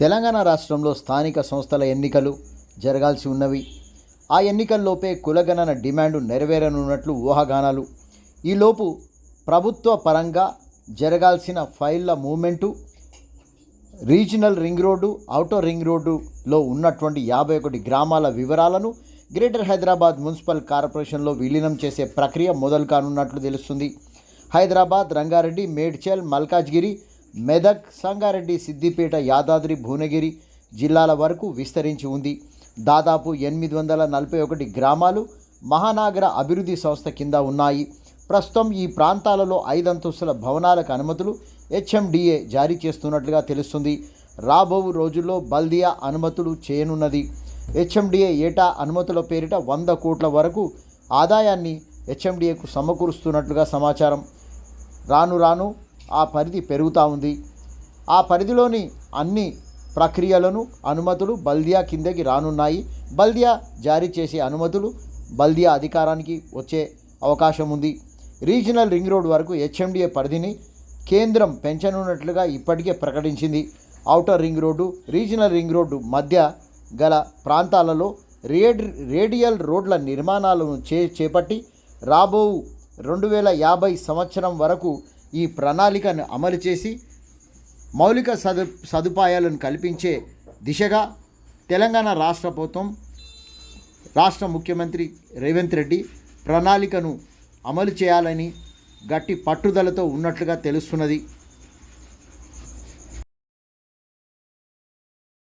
తెలంగాణ రాష్ట్రంలో స్థానిక సంస్థల ఎన్నికలు జరగాల్సి ఉన్నవి. ఆ ఎన్నికల్లోపే కులగణన డిమాండ్ నెరవేరనున్నట్లు ఊహాగానాలు. ఈలోపు ప్రభుత్వ పరంగా జరగాల్సిన ఫైళ్ళ movement regional ring road outer ring రోడ్డులో ఉన్నటువంటి యాభై ఒకటి గ్రామాల వివరాలను గ్రేటర్ హైదరాబాద్ మున్సిపల్ కార్పొరేషన్లో విలీనం చేసే ప్రక్రియ మొదలు కానున్నట్లు తెలుస్తుంది. హైదరాబాద్ రంగారెడ్డి మేడ్చల్ మల్కాజ్గిరి మెదక్ సంగారెడ్డి సిద్దిపేట యాదాద్రి భువనగిరి జిల్లాల వరకు విస్తరించి ఉంది. దాదాపు ఎనిమిది వందల నలభై ఒకటి గ్రామాలు మహానగర అభివృద్ధి సంస్థ కింద ఉన్నాయి. ప్రస్తుతం ఈ ప్రాంతాలలో ఐదంతస్తుల భవనాలకు అనుమతులు హెచ్ఎండిఏ జారీ చేస్తున్నట్లుగా తెలుస్తుంది. రాబో రోజుల్లో బల్దియా అనుమతులు చేయనున్నది. హెచ్ఎండిఏ ఏటా అనుమతుల పేరిట వంద కోట్ల వరకు ఆదాయాన్ని హెచ్ఎండిఏకు సమకూరుస్తున్నట్లుగా సమాచారం. రాను రాను ఆ పరిధి పెరుగుతూ ఉంది. ఆ పరిధిలోని అన్ని ప్రక్రియలను అనుమతులు బల్దియా కిందకి రానున్నాయి. బల్దియా జారీ చేసే అనుమతులు బల్దియా అధికారానికి వచ్చే అవకాశం ఉంది. రీజనల్ రింగ్ రోడ్ వరకు హెచ్ఎండిఏ పరిధిని కేంద్రం పెంచనున్నట్లుగా ఇప్పటికే ప్రకటించింది. Outer ring road regional ring road మధ్య గల ప్రాంతాలలో రేడ్ రేడియల్ రోడ్ల నిర్మాణాలను చే చేపట్టి రాబో రెండు వేల యాభై సంవత్సరం వరకు ఈ ప్రణాళికను అమలు చేసి మౌలిక సదు సదుపాయాలను కల్పించే దిశగా తెలంగాణ రాష్ట్ర ప్రభుత్వం రాష్ట్ర ముఖ్యమంత్రి రేవంత్ రెడ్డి ప్రణాళికను అమలు చేయాలని గట్టి పట్టుదలతో ఉన్నట్లుగా తెలుస్తున్నది.